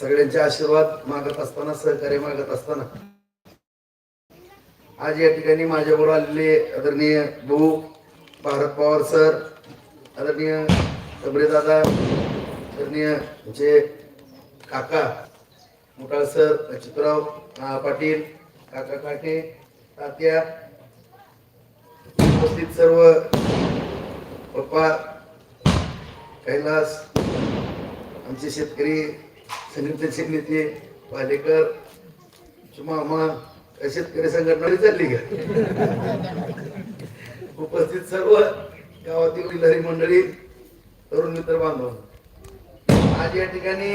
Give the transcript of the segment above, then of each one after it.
सगळ्यांचे आशीर्वाद मागत असताना सहकार्य मागत असताना. आज या ठिकाणी माझ्याबरोबर आलेले आदरणीय भाऊ भारत पवार सर आदरणीय दादा आदरणीय म्हणजे काका मुटाळ सर अच्युतराव पाटील काका काटे तात्या उपस्थित सर्व पप्पा कैलास आमचे शेतकरी संघटनेचे नेते पालेकर मामा शेतकरी संघटना चालली का उपस्थित सर्व गावातील विलारी मंडळी तरुण मित्र बांधव. आज या ठिकाणी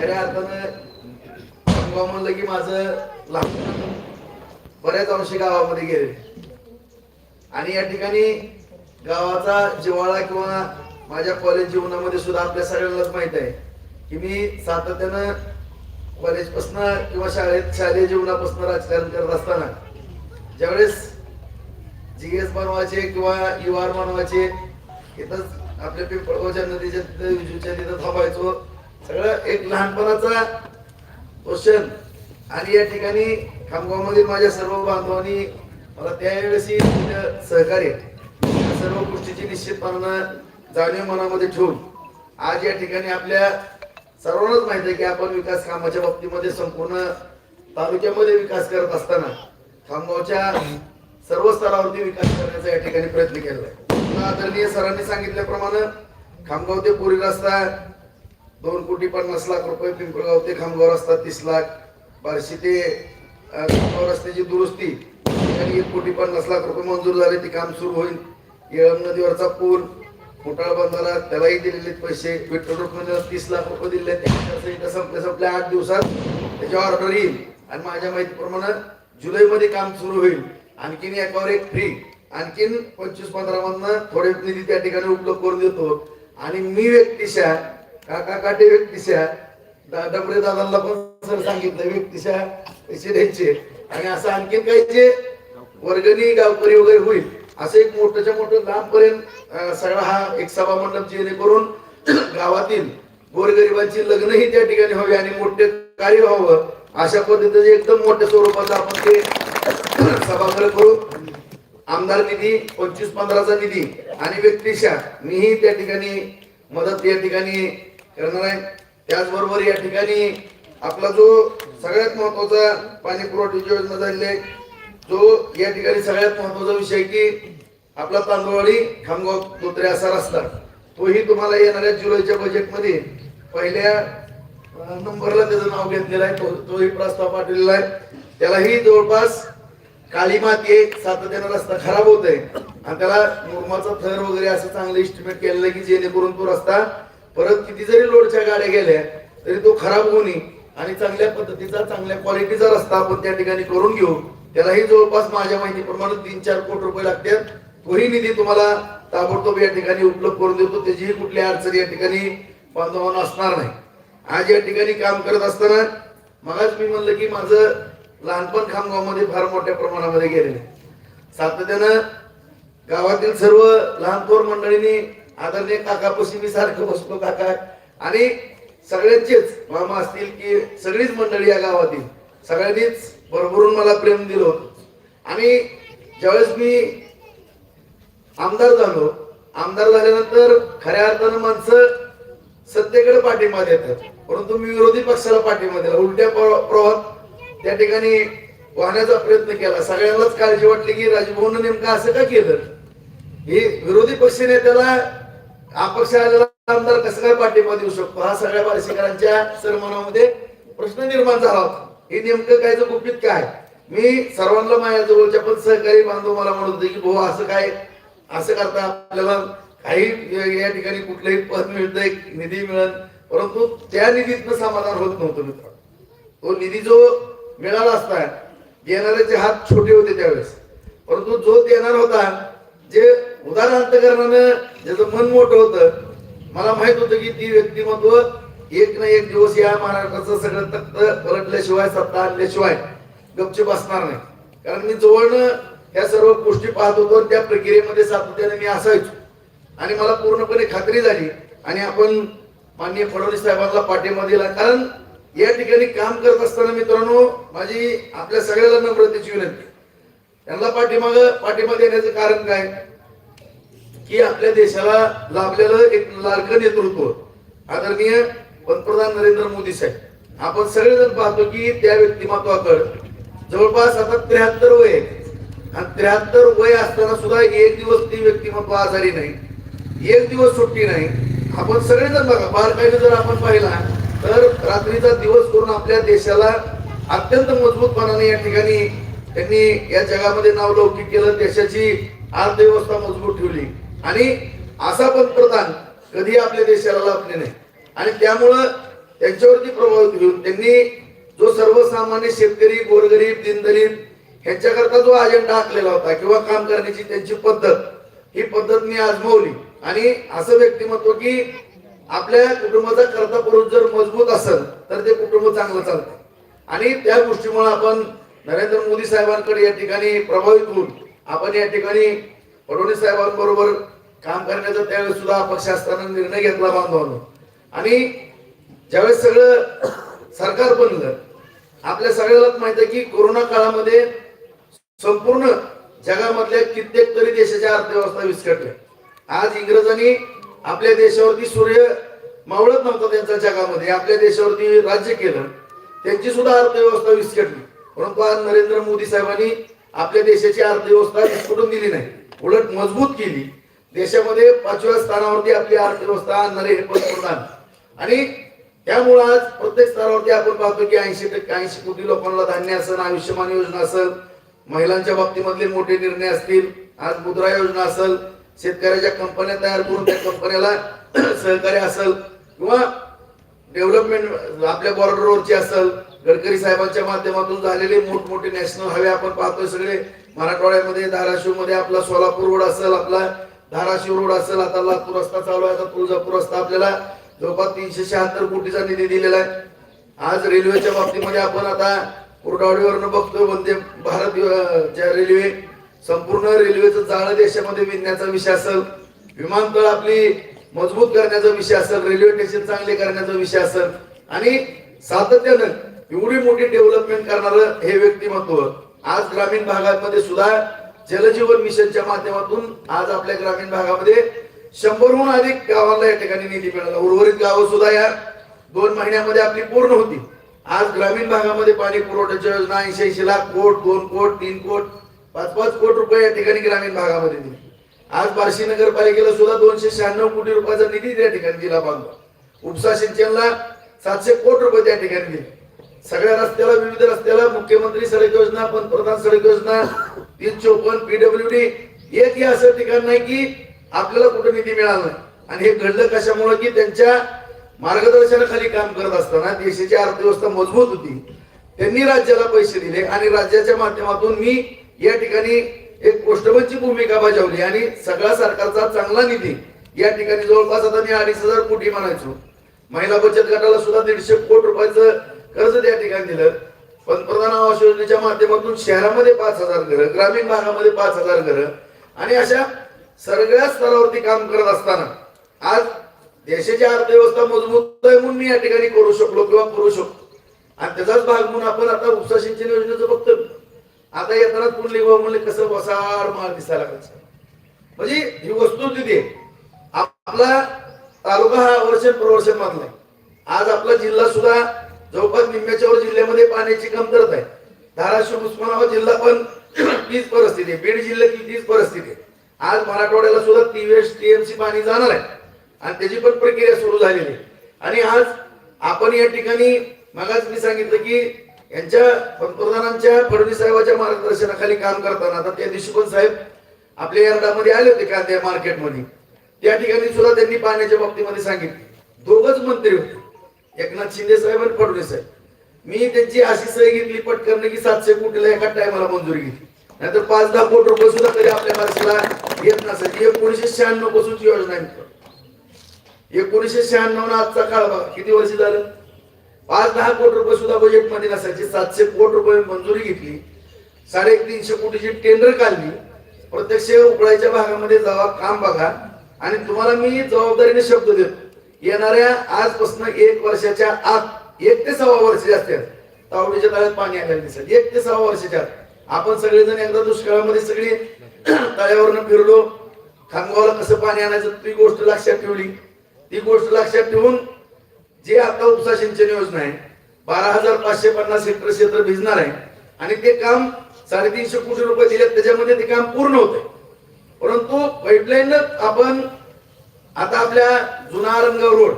खऱ्या अर्थानं गाव म्हणलं की माझं लहान बऱ्याच अंशी गावामध्ये गेले. आणि या ठिकाणी गावाचा जिव्हाळा किंवा माझ्या कॉलेज जीवनामध्ये सुद्धा आपल्या सगळ्यांनाच माहीत आहे. की मी सातत्यानं कॉलेजपासून किंवा शाळेत शालेय जीवनापासून राजकारण करत असताना ज्यावेळेस जी एस मानवाचे किंवा यू आर मानवाचे इथंच आपल्या पिंपळगावच्या नदीच्या तिथं विजूच्या तिथं थांबायचो. सगळं एक लहानपणाचा क्वेश्चन आणि या ठिकाणी खामगावमधील माझ्या सर्व बांधवांनी मला त्यावेळेसही सहकार्य सर्व गोष्टीची निश्चितपणानं जाणीव मनामध्ये ठेवून आज या ठिकाणी आपल्या सर्वांनाच माहीत आहे की आपण विकास कामाच्या बाबतीमध्ये संपूर्ण तालुक्यामध्ये विकास करत असताना खामगावच्या सर्व स्तरावरती विकास करण्याचा या ठिकाणी प्रयत्न केला आहे. आदरणीय सरांनी सांगितल्याप्रमाणे खामगाव ते पुरी रस्ता दोन कोटी पन्नास लाख रुपये पिंपळगाव ते खामगाव रस्ता तीस लाख बार्शी ते खामगाव रस्त्याची दुरुस्ती आणि एक कोटी पन्नास लाख रुपये मंजूर झाले ते काम सुरू होईल. येळम नदीवरचा पूल मोटाळ बंधाला त्यालाही दिलेले पैसे. पेट्रोल रुपये तीस लाख रुपये दिले त्याच्या संपल्या संपल्या आठ दिवसात. त्याच्यावर ऑर्डर येईल. आणि माझ्या माहितीप्रमाणे जुलैमध्ये काम सुरू होईल. आणखीन एकावर एक फ्री आणखीन पंचवीस पंधरा मधनं थोडे निधी त्या ठिकाणी उपलब्ध करून देतो. आणि मी व्यक्तिशा काका काटे व्यक्तिशा दा- डबरे दादांना पण सर सांगितलं व्यक्तिशा पैसे द्यायचे. आणि असं आणखीन काही जे वर्गणी गावकरी वगैरे होईल असं एक मोठ्याच्या मोठं लांबपर्यंत सगळा हा एक सभा मंडप जेणेकरून गावातील गोरगरिबांची लग्नही त्या ठिकाणी व्हावी आणि मोठे कार्य व्हावं अशा पद्धतीने एकदम मोठ्या स्वरूपाचं आपण ते सभागृह करू. आमदार निधी पंचवीस पंधराचा निधी आणि व्यक्तिशा मीही त्या ठिकाणी मदत या ठिकाणी करणार आहे. त्याचबरोबर या ठिकाणी आपला जो सगळ्यात महत्त्वाचा पाणी पुरवठ्याची योजना झालेली आहे जो या ठिकाणी सगळ्यात महत्त्वाचा विषय की आपला तांदूळवाडी खामगाव धोत्रे असा रस्ता. तोही तुम्हाला येणाऱ्या जुलैच्या बजेटमध्ये पहिल्या नंबरला त्याचं नाव घेतलेलं आहे. तो तोही प्रस्ताव पाठवलेला आहे. त्यालाही जवळपास काळी माती आहे सातत्यानं रस्ता खराब होत आहे आणि त्याला मुरमाचा थर वगैरे असं चांगलं इस्टिमेट केलेलं आहे की जेणेकरून तो रस्ता परत किती जरी लोडच्या गाड्या गेल्या तरी तो खराब होणे आणि चांगल्या पद्धतीचा चांगल्या क्वालिटीचा रस्ता आपण त्या ठिकाणी करून घेऊ. त्यालाही जवळपास माझ्या माहितीप्रमाणे तीन चार कोटी रुपये लागतात. तोही निधी तुम्हाला ताबडतोब या ठिकाणी उपलब्ध करून देतो. त्याचीही कुठली अडचण या ठिकाणी बांधवांना असणार नाही. आज या ठिकाणी काम करत असताना मगाच मी म्हणलं की माझं लहानपण खामगावमध्ये फार मोठ्या प्रमाणामध्ये गेलेलं आहे. सातत्यानं गावातील सर्व लहान थोर मंडळींनी आदरणीय काकापाशी मी सारखं बसलो काका. आणि सगळ्यांचेच मामा असतील की सगळीच मंडळी या गावातील सगळ्यांनीच भरभरून मला प्रेम दिलं होतं. आणि ज्यावेळेस मी आमदार झालो. आमदार झाल्यानंतर खऱ्या अर्थानं माणसं सत्तेकडे पाठिंबा देतात. परंतु मी विरोधी पक्षाला पाठिंबा दिला. उलट्या प्रवाहात त्या ठिकाणी वाहण्याचा प्रयत्न केला. सगळ्यांनाच काळजी वाटली की राजभवन नेमकं असं का केलं? हे विरोधी पक्ष नेत्याला अपक्ष आलेला आमदार कसं काय पाठिंबा देऊ शकतो? हा सगळ्या बार्शीकरांच्या सरमनामध्ये प्रश्न निर्माण झाला होता. हे नेमकं काय गुपित काय? मी सर्वांना माझ्या जवळच्या पण सहकारी बांधव मला म्हणत होते की भाऊ असं काय असं करता आपल्याला काही या ठिकाणी कुठलंही पद मिळतंय निधी मिळत परंतु त्या निधीतनं समाधान होत नव्हतं मित्र. तो निधी जो मिळाला असता देणाऱ्याचे हात छोटे होते त्यावेळेस. परंतु जो देणार होता जे उदाहरणार्थ अंतकरणानं ज्याचं मन मोठं होतं मला माहीत होतं की ती व्यक्तिमत्व एक ना एक दिवस या महाराष्ट्राचं सगळं तख्त पलटल्याशिवाय सत्ता आणल्याशिवाय गपचूप असणार नाही. कारण मी जवळनं ह्या सर्व गोष्टी पाहत होतो आणि त्या प्रक्रियेमध्ये सातत्याने मी असायचो. आणि मला पूर्णपणे खात्री झाली आणि आपण माननीय फडणवीस साहेबांना पाठिंबा दिला. कारण या ठिकाणी काम करत असताना मित्रांनो माझी आपल्या सगळ्याला नम्रतेची विनंती. त्यांना पाठिंबा पाठिंबा देण्याचं कारण काय? की आपल्या देशाला लाभलेलं एक लाडकं नेतृत्व आदरणीय पंतप्रधान नरेंद्र मोदी साहेब. आपण सगळेजण पाहतो की त्या व्यक्तिमत्वाकडे जवळपास आता त्र्याहत्तर वय आहे. आणि त्र्याहत्तर वय असताना सुद्धा एक दिवस ती व्यक्तिमत्व आजारी नाही. एक दिवस सुट्टी नाही. आपण सगळेजण बघा बारकाईने जर आपण पाहिला तर रात्रीचा दिवस करून आपल्या देशाला अत्यंत मजबूतपणाने या ठिकाणी त्यांनी या जगामध्ये नाव लौकिक केलं देशाची अर्थव्यवस्था मजबूत ठेवली. आणि असा पंतप्रधान कधी आपल्या देशाला लाभले नाही. आणि त्यामुळं त्यांच्यावरती प्रभावित घेऊन त्यांनी जो सर्वसामान्य शेतकरी गोरगरीब दीनदलित ह्यांच्याकरता जो अजेंडा आखलेला होता किंवा काम करण्याची त्यांची पद्धत ही पद्धत मी आजमावली. आणि असं व्यक्तिमत्व की आपल्या कुटुंबाचा कर्ता पुरुष जर मजबूत असेल तर ते कुटुंब चांगलं चालतं आणि त्या गोष्टीमुळे आपण नरेंद्र मोदी साहेबांकडे या ठिकाणी प्रभावित होऊन आपण या ठिकाणी फडणवीस साहेबांबरोबर काम करण्याचा त्यावेळेस सुद्धा अपक्ष असताना निर्णय घेतला बांधवांनो. आणि ज्यावेळेस सगळं सरकार बनलं आपल्या सगळ्यालाच माहीत आहे की कोरोना काळामध्ये संपूर्ण जगामधल्या कित्येक तरी देशाच्या अर्थव्यवस्था विस्कटल्या. आज इंग्रजांनी आपल्या देशावरती सूर्य मावळत नव्हता त्यांच्या जगामध्ये आपल्या देशावरती राज्य केलं. त्यांची सुद्धा अर्थव्यवस्था विस्कटली. परंतु आज नरेंद्र मोदी साहेबांनी आपल्या देशाची अर्थव्यवस्था विस्कटून दिली नाही उलट मजबूत केली. देशामध्ये पाचव्या स्थानावरती आपली अर्थव्यवस्था आणणारे हे पंतप्रधान. आणि त्यामुळे आज प्रत्येक स्तरावरती आपण पाहतो की ऐंशी टक्के ऐंशी कोटी लोकांना धान्य असेल आयुष्यमान योजना असेल महिलांच्या बाबतीमधले मोठे निर्णय असतील आज मुद्रा योजना असेल शेतकऱ्याच्या कंपन्या तयार करून त्या कंपन्याला सहकार्य असेल किंवा डेव्हलपमेंट आपल्या बॉर्डरवरची असेल गडकरी साहेबांच्या माध्यमातून झालेले मोठमोठे नॅशनल हायवे आपण पाहतोय सगळे. मराठवाड्यामध्ये धाराशिवमध्ये आपला सोलापूर रोड असेल आपला धाराशिव रोड असेल आता लातूर रस्ता चालू आहे आता तुळजापूर रस्ता आपल्याला जवळपास तीनशे शहात्तर कोटीचा निधी दिलेला आहे. आज रेल्वेच्या बाबतीमध्ये आपण आता कुरगावडीवरनं बघतोय वंदे भारत ज्या रेल्वे संपूर्ण रेल्वेचं जाळं देशामध्ये विणण्याचा विषय असेल विमानतळ आपली मजबूत करण्याचा विषय असेल रेल्वे स्टेशन चांगले करण्याचा विषय असेल आणि सातत्यानं एवढी मोठी डेव्हलपमेंट करणारं हे व्यक्तिमत्व आज ग्रामीण भागामध्ये सुद्धा जलजीवन मिशनच्या माध्यमातून आज आपल्या ग्रामीण भागामध्ये शंभरहून अधिक गावांना या ठिकाणी निधी मिळाला. उर्वरित गावं सुद्धा या दोन महिन्यामध्ये आपली पूर्ण होती. आज ग्रामीण भागामध्ये पाणी पुरवठ्याच्या योजना ऐंशी ऐंशी लाख कोट दोन कोट तीन कोट पाच पाच कोट रुपये या ठिकाणी ग्रामीण भागामध्ये दिले. आज बार्शी नगरपालिकेला सुद्धा दोनशे शहाण्णव कोटी रुपयाचा निधी त्या ठिकाणी दिला बांधवा उपसा सिंचनला सातशे कोटी रुपये त्या ठिकाणी दिले. सगळ्या रस्त्याला विविध रस्त्याला मुख्यमंत्री सडक योजना पंतप्रधान सडक योजना तीन चौपन्न पीडब्ल्यू डी एकही असं ठिकाण नाही की आपल्याला कुठे निधी मिळाला आणि हे घडलं कशामुळे? की त्यांच्या मार्गदर्शनाखाली काम करत असताना देशाची अर्थव्यवस्था मजबूत होती. त्यांनी राज्याला पैसे दिले आणि राज्याच्या माध्यमातून मी या ठिकाणी एक पोस्टमनची भूमिका बजावली आणि सगळा सरकारचा चांगला निधी या ठिकाणी जवळपास आता मी अडीच हजार कोटी म्हणायचो. महिला बचत गटाला सुद्धा दीडशे कोटी रुपयाचं कर्ज त्या ठिकाणी दिलं. पंतप्रधान आवास योजनेच्या माध्यमातून शहरामध्ये पाच हजार घरं ग्रामीण भागामध्ये पाच हजार घरं आणि अशा सगळ्या स्तरावरती काम करत असताना आज देशाची अर्थव्यवस्था मजबूत आहे म्हणून मी या ठिकाणी करू शकलो किंवा करू शकतो. आणि त्याचाच भाग म्हणून आपण आता उपसा सिंचन योजनेचं बघतोय. आता येताना पुढले गो म्हणले कसं वसार माल दिसायला कसं म्हणजे ही वस्तू तिथे आपला तालुका हा वर्ष प्रवर्षण मानलाय आज आपला जिल्हा सुद्धा जवळपास निम्म्याच्या वर जिल्ह्यामध्ये पाण्याची कमतरता आहे. धाराशिव उस्मानाबाद जिल्हा पण तीच परिस्थिती आहे. बीड जिल्ह्यातली तीच परिस्थिती आहे. आज मराठवाड्याला सुद्धा टीव्हीएस टीएमसी पाणी जाणार आहे. आणि त्याची पण प्रक्रिया सुरू झालेली. आहे आणि आज आपण या ठिकाणी मगाच मी सांगितलं की यांच्या पंतप्रधानांच्या फडणवीस साहेबांच्या मार्गदर्शनाखाली काम करताना आता त्या दिवशी पण साहेब आपल्या यार्डामध्ये आले होते कांद्या मार्केटमध्ये. त्या ठिकाणी सुद्धा त्यांनी पाण्याच्या बाबतीमध्ये सांगितले. दोघच मंत्री होते. एकनाथ शिंदे साहेब आणि फडणवीस साहेब. मी त्यांची अशी सही घेतली पटकन की सातशे कोटीला एका टायमाला मंजुरी घेतली नाहीतर पाच दहा कोटी रुपये सुद्धा तरी आपल्या माणसाला येत नसायची एकोणीशे शहाण्णव पासूनची योजना आहे. एकोणीसशे एकोणीशे शहाण्णव आजचा काळ बघा किती वर्ष झालं? पाच दहा कोटी रुपये सुद्धा बजेटमध्ये नसायचे सातशे कोटी रुपये मंजुरी घेतली साडे तीनशे कोटीची टेंडर काढली. प्रत्यक्ष उकळायच्या भागामध्ये जावा काम बघा. आणि तुम्हाला मी जबाबदारीने शब्द देतो येणाऱ्या आजपासून एक वर्षाच्या आत एक ते सव्वा वर्षाचे असतात तावडीच्या तळ्यात पाणी आलेलं दिसत एक ते सव्वा वर्षाच्या आत. आपण सगळेजण एकदा दुष्काळामध्ये सगळी तळ्यावरनं फिरलो खामगावला कसं पाणी आणायचं ती गोष्ट लक्षात ठेवली. ती गोष्ट लक्षात ठेवून जे आता उपसा सिंचन योजना आहे बारा हजार पाचशे पन्नास हेक्टर क्षेत्र भिजणार आहे आणि ते काम साडेतीनशे कोटी रुपये दिले त्याच्यामध्ये ते काम पूर्ण होते परंतु पाईपलाईन आपण आता आपल्या जुना आरंगाव रोड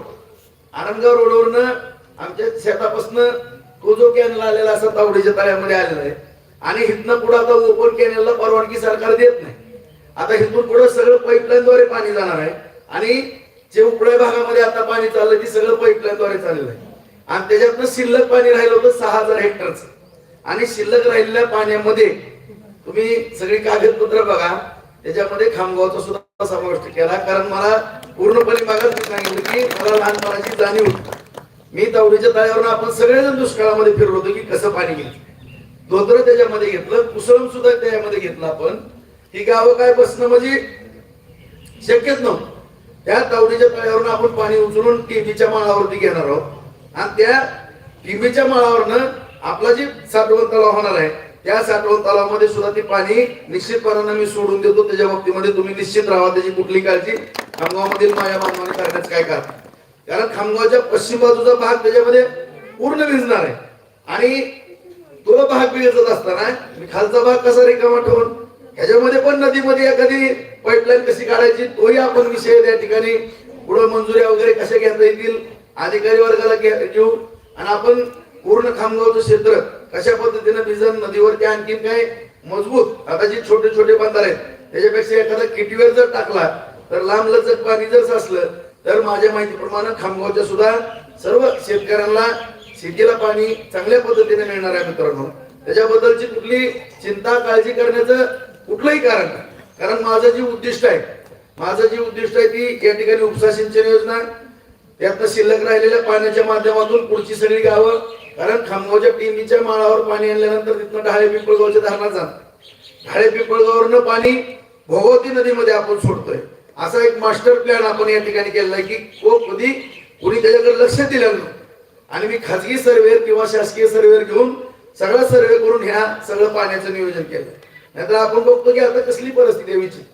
आरंगाव रोडवरनं आमच्या शेतापासनं तो जो कॅनल आलेला असा तावडीच्या तळ्यामध्ये आलेला आहे. आणि इथनं पुढे आता ओपन कॅनलला परवानगी सरकार देत नाही. आता इथून पुढे सगळं पाईपलाईनद्वारे पाणी जाणार आहे. आणि जे उपड्या भागामध्ये आता पाणी चाललंय ते सगळं पाईपलाईनद्वारे चाललेलं आहे. आणि त्याच्यातनं शिल्लक पाणी राहिलं होतं सहा हजार हेक्टरचं. आणि शिल्लक राहिलेल्या पाण्यामध्ये तुम्ही सगळी कागदपत्र बघा त्याच्यामध्ये खामगावचा सुद्धा समावेश केला. कारण मला पूर्णपणे मागास सांगितलं की मला लहानपणाची जाणीव होती. मी तावडीच्या तळ्यावरून आपण सगळेजण दुष्काळामध्ये फिरलो होतो की कसं पाणी घेतलं धोत्र त्याच्यामध्ये घेतलं कुसळम सुद्धा त्याच्यामध्ये घेतलं आपण. ही गावं काय बसणं म्हणजे शक्यच नव्हतं. त्या तावडीच्या तळ्यावरून आपण पाणी उचलून टीबीच्या माळावरती घेणार आहोत. आणि त्या टीबीच्या माळावरनं आपला जे साठवण तलाव होणार आहे त्या साठवण तलावामध्ये सुद्धा ते पाणी निश्चितपणानं मी सोडून देतो. त्याच्या बाबतीमध्ये तुम्ही निश्चित राहा त्याची कुठली काळजी. खामगावमधील माझ्या बांधवाने करण्याचं काय कारण? कारण खामगावच्या पश्चिम बाजूचा भाग त्याच्यामध्ये पूर्ण भिजणार आहे. आणि तो भाग भिजत असताना मी खालचा भाग कसा रिकामा ठेवून ह्याच्यामध्ये पण नदीमध्ये एखादी पाईपलाईन कशी काढायची तोही आपण विषय त्या ठिकाणी पुढे मंजुऱ्या वगैरे कशा घेता येतील अधिकारी वर्गाला घेऊ. आणि आपण पूर्ण खामगावचं क्षेत्र कशा पद्धतीने भिजन नदीवरती आणखीन काय मजबूत आता जे छोटे छोटे बंधार आहेत त्याच्यापेक्षा एखादा किटीवर जर टाकला तर लांब लचक पाणी जर साचलं तर माझ्या माहितीप्रमाणे खामगावच्या सुद्धा सर्व शेतकऱ्यांना शेतीला पाणी चांगल्या पद्धतीने मिळणार आहे मित्रांनो. त्याच्याबद्दलची कुठली चिंता काळजी करण्याचं कुठलंही कारण नाही. कारण माझं जे उद्दिष्ट आहे माझं जे उद्दिष्ट आहे ती या ठिकाणी उपसा सिंचन योजना त्यातनं शिल्लक राहिलेल्या पाण्याच्या माध्यमातून पुढची सगळी गावं कारण खामगावच्या टीमीच्या माळावर पाणी आणल्यानंतर तिथनं ढाळे पिंपळगावच्या धरणात जाणार ढाळे पिंपळगावरनं पाणी भोगवती नदीमध्ये आपण सोडतोय. असा एक मास्टर प्लॅन आपण या ठिकाणी केलेला आहे की को कधी कुणी त्याच्याकडे लक्ष दिलं नाही. आणि मी खाजगी सर्वेअर किंवा शासकीय सर्वेअर घेऊन सगळा सर्वे करून ह्या सगळं पाण्याचं नियोजन केलं. नाहीतर आपण बघतो की आता कसली परिस्थिती आहे विचार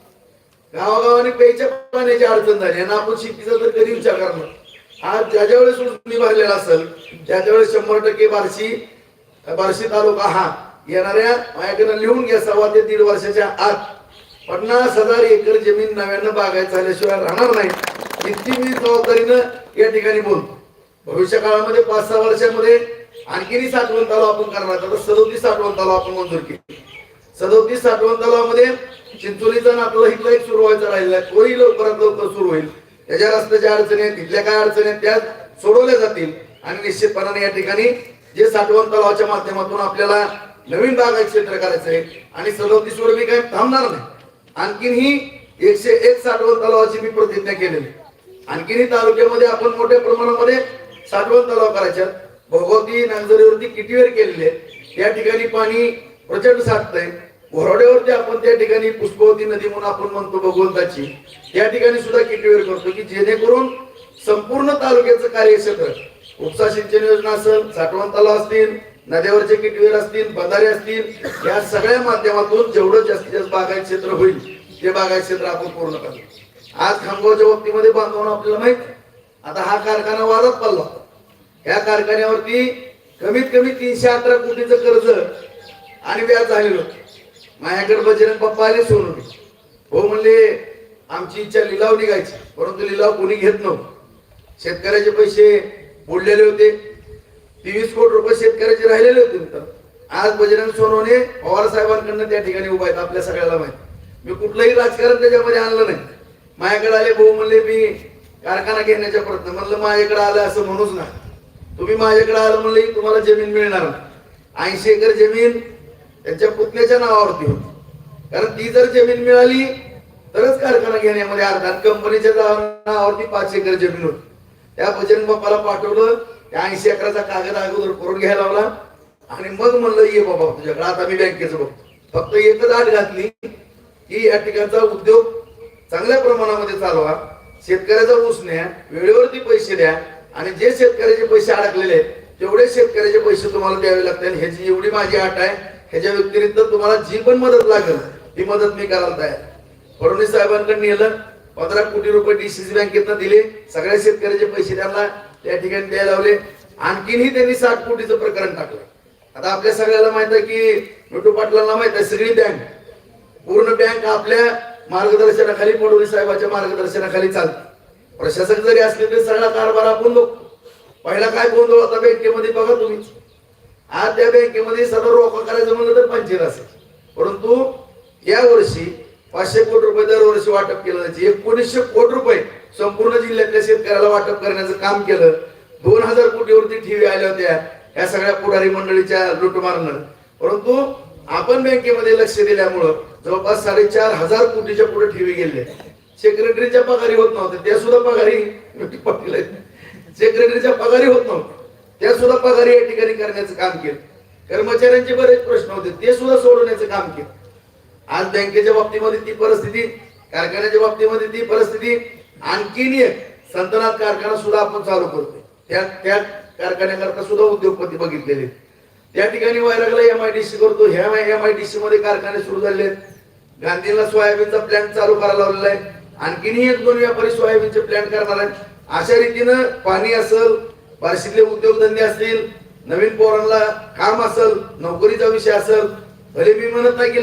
गावागावाने प्यायच्या पाण्याची अडचण झाली. आणि आपण शेतीचा तर कधी विचार करणार आज ज्या ज्या वेळेस उजनी भरलेला असेल ज्याच्या वेळेस शंभर टक्के बार्शी बार्शी तालुका हा येणाऱ्या माझ्याकडे लिहून घ्या सव्वा ते दीड वर्षाच्या आत. पन्नास हजार एकर जमीन नव्यानं बागायत झाल्याशिवाय राहणार नाही. इतकी मी जबाबदारीनं या ठिकाणी बोलतो. भविष्य काळामध्ये पाच सहा वर्षामध्ये आणखीनही साठवण तलाव आपण करणार. आता सदोतीस साठवण तलाव आपण मंजूर केली. सदोतीस साठवण तलावामध्ये चिंचोलीचा नातला इथला एक सुरू व्हायचा राहिलेला आहे. तोही लवकरात लवकर सुरू होईल. त्याच्या रस्त्याच्या अडचणी आहेत तिथल्या काय अडचणी आहेत त्या सोडवल्या जातील. आणि निश्चितपणाने या ठिकाणी जे साठवण तलावाच्या माध्यमातून आपल्याला नवीन बागायत क्षेत्र करायचं आहे आणि सदोतीस वर मी काही थांबणार नाही. आणखीन ही एकशे एक साठवण तलावाची मी प्रतिज्ञा केलेली आणखीनही तालुक्यामध्ये आपण मोठ्या प्रमाणामध्ये साठवण तलाव करायच्यात भोगवती किती वेळ केलेले आहेत. त्या ठिकाणी पाणी प्रचंड साठतंय. घोरड्यावरती आपण त्या ठिकाणी पुष्पवती नदी म्हणून आपण म्हणतो भगवंताची त्या ठिकाणी सुद्धा किटीवर करतो की जेणेकरून संपूर्ण तालुक्याचं कार्यक्षेत्र उपसा सिंचन योजना असेल साठवण तलाव असतील नद्यावरचे किटवेर असतील बंधारे असतील या सगळ्या माध्यमातून जेवढं जास्तीत जास्त बागायत क्षेत्र होईल ते बागायत क्षेत्र आपण पूर्ण करतो आज खामगावच्या बाबतीमध्ये बांधवणं आपल्याला माहीत आता हा कारखाना वादात पडला या कारखान्यावरती कमीत कमी तीनशे अठरा कोटीचं कर्ज आणि व्याज झालेलं होतं. माझ्याकडे बजरंग पप्पा आले सोनून हो म्हणले आमची इच्छा लिलाव निघायची. परंतु लिलाव कोणी घेत नव्हतं. शेतकऱ्याचे पैसे बुडलेले होते. तेवीस कोटी रुपये शेतकऱ्याचे राहिलेले होते मित्र. आज बजरंग सोनवणे पवार साहेबांकडनं त्या ठिकाणी उभा आहेत आपल्या सगळ्याला माहिती. मी कुठलंही राजकारण त्याच्यामध्ये आणलं नाही. माझ्याकडे आले भाऊ म्हणले मी कारखाना घेण्याचा प्रयत्न म्हणलं माझ्याकडे आलं असं म्हणूच ना तुम्ही माझ्याकडे आलं म्हणलं तुम्हाला जमीन मिळणार ऐंशी एकर जमीन त्यांच्या पुतण्याच्या नावावरती होती. कारण ती जर जमीन मिळाली तरच कारखाना घेण्यामध्ये अर्धान कंपनीच्या नावावरती पाच एकर जमीन होती. त्या भजन बाप्पाला पाठवलं त्या ऐंशी एकराचा कागद अगोदर करून घ्यायला लावला. आणि मग म्हणलं ये बाबा तुझ्याकडे आता मी बँकेचं बघतो. फक्त एकच आठ घातली की या ठिकाणचा उद्योग चांगल्या प्रमाणामध्ये चालवा. शेतकऱ्याचा ऊस न्या वेळेवरती पैसे द्या. आणि जे शेतकऱ्याचे पैसे अडकलेले आहेत तेवढे शेतकऱ्याचे पैसे तुम्हाला द्यावे लागतील. ह्याची एवढी माझी आट आहे. ह्याच्या व्यतिरिक्त तुम्हाला जी पण मदत लागेल ती मदत मी करायला तयार फडणवीस साहेबांकडे नेलं पंधरा कोटी रुपये डीसीसी बँकेतनं दिले सगळ्या शेतकऱ्याचे पैसे त्यांना त्या ठिकाणी द्यायला लावले आणखीनही त्यांनी साठ कोटीचं प्रकरण टाकलं. आता आपल्या सगळ्याला माहीत आहे की मिठू पाटलांना माहीत आहे सगळी बँक पूर्ण बँक आपल्या मार्गदर्शनाखाली फडणवीस साहेबांच्या मार्गदर्शनाखाली चालते. प्रशासक जरी असले तरी सगळा कारभार आपण बघतो. पहिला काय गोंधळ होता बँकेमध्ये बघा तुम्ही आज त्या बँकेमध्ये सदर रोखा करायचं म्हणलं तर पंचवीस असेल. परंतु या वर्षी पाचशे कोटी रुपये दरवर्षी वाटप केलं जायचे. एकोणीसशे कोटी रुपये संपूर्ण जिल्ह्यातल्या शेतकऱ्याला वाटप करण्याचं काम केलं. दोन हजार कोटीवरती ठेवी आल्या होत्या. या सगळ्या पुढारी मंडळीच्या लुटमारनं परंतु आपण बँकेमध्ये लक्ष दिल्यामुळं जवळपास साडेचार हजार कोटीच्या पुढे ठेवी गेले. सेक्रेटरीच्या पगारी होत नव्हत्या. त्या सुद्धा पगारी आहेत. सेक्रेटरीच्या पगारी होत नव्हत्या. त्या सुद्धा पगारी या ठिकाणी करण्याचं काम केलं. कर्मचाऱ्यांचे बरेच प्रश्न होते ते सुद्धा सोडवण्याचं काम केलं. आज बँकेच्या बाबतीमध्ये ती परिस्थिती कारखान्याच्या बाबतीमध्ये ती परिस्थिती आणखीन एक संतनात कारखाना सुद्धा आपण चालू करतोय. त्या त्या कारखान्याकरता सुद्धा उद्योगपती बघितलेले त्या ठिकाणी वैरागला सी करतो. ह्या एम आय डी सी मध्ये कारखाने सुरू झाले आहेत. गांधीला सोयाबीनचा प्लॅन चालू करायला लावलेला आहे. आणखीनही एक दोन व्यापारी सोयाबीनचे प्लॅन करणार आहेत. अशा रीतीनं पाणी असेल बार्शीतले उद्योगधंदे असतील नवीन पोरांना काम असेल नोकरीचा विषय असेल भले मी म्हणत नाही की